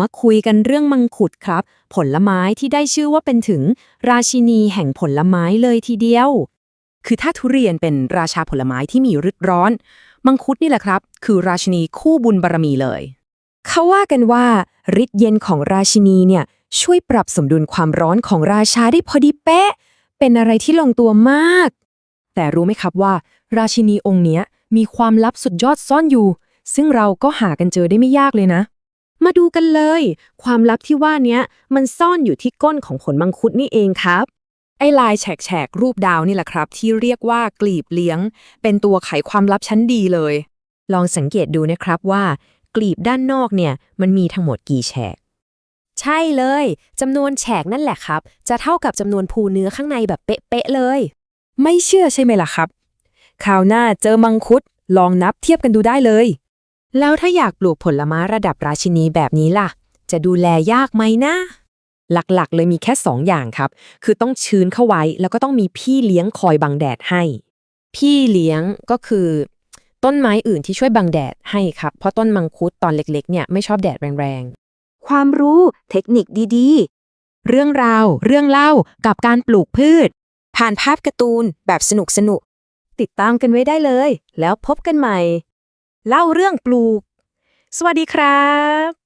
มาคุยกันเรื่องมังคุดครับ ผลไม้ที่ได้ชื่อว่าเป็นถึง ราชินีแห่งผลไม้เลยทีเดียว คือถ้าทุเรียนเป็นราชาผลไม้ที่มีฤทธิ์ร้อน มังคุดนี่แหละครับ คือราชินีคู่บุญบารมีเลย เขาว่ากันว่าฤทธิ์เย็นของราชินีเนี่ยช่วยปรับสมดุลความร้อนของราชาได้พอดีเป๊ะ เป็นอะไรที่ลงตัวมาก แต่รู้ไหมครับว่า ราชินีองค์เนี้ยมีความลับสุดยอดซ่อนอยู่ ซึ่งเราก็หากันเจอได้ไม่ยากเลยนะ มาดูกันเลย ความลับที่ว่าเนี้ยมันซ่อนอยู่ที่ก้นของผลมังคุดนี่เองครับ ไอ้ลายแฉกๆรูปดาวนี่แหละครับ ที่เรียกว่ากลีบเลี้ยง เป็นตัวไขความลับชั้นดีเลย ลองสังเกตดูนะครับว่า กลีบด้านนอกเนี่ยมันมีทั้งหมดกี่แฉก ใช่เลยจำนวนแฉกนั่นแหละครับ จะเท่ากับจำนวนภูเนื้อข้างในแบบเป๊ะๆเลย ไม่เชื่อใช่ไหมล่ะครับคราวหน้าเจอมังคุดลองนับเทียบกันดูได้เลย แล้วถ้าอยากปลูกผลไม้ระดับราชินีแบบนี้ล่ะ จะดูแลยากไหมนะ หลักๆ เลยมีแค่2ออย่างครับ คือต้องชื้นเข้าไว้ แล้วก็ต้องมีพี่เลี้ยงคอยบังแดดให้ พี่เลี้ยงก็คือ ต้นไม้อื่นที่ช่วยบังแดดให้ครับ เพราะต้นมังคุดตอนเล็กๆ เนี่ยไม่ชอบแดดแรงๆ ความรู้เทคนิคดีๆ เรื่องราว เรื่องเล่ากับการปลูกพืช ผ่านภาพการ์ตูนแบบสนุกสนุกๆติดตามกันไว้ได้เลย แล้วพบกันใหม่ เล่าเรื่องปลูก สวัสดีครับ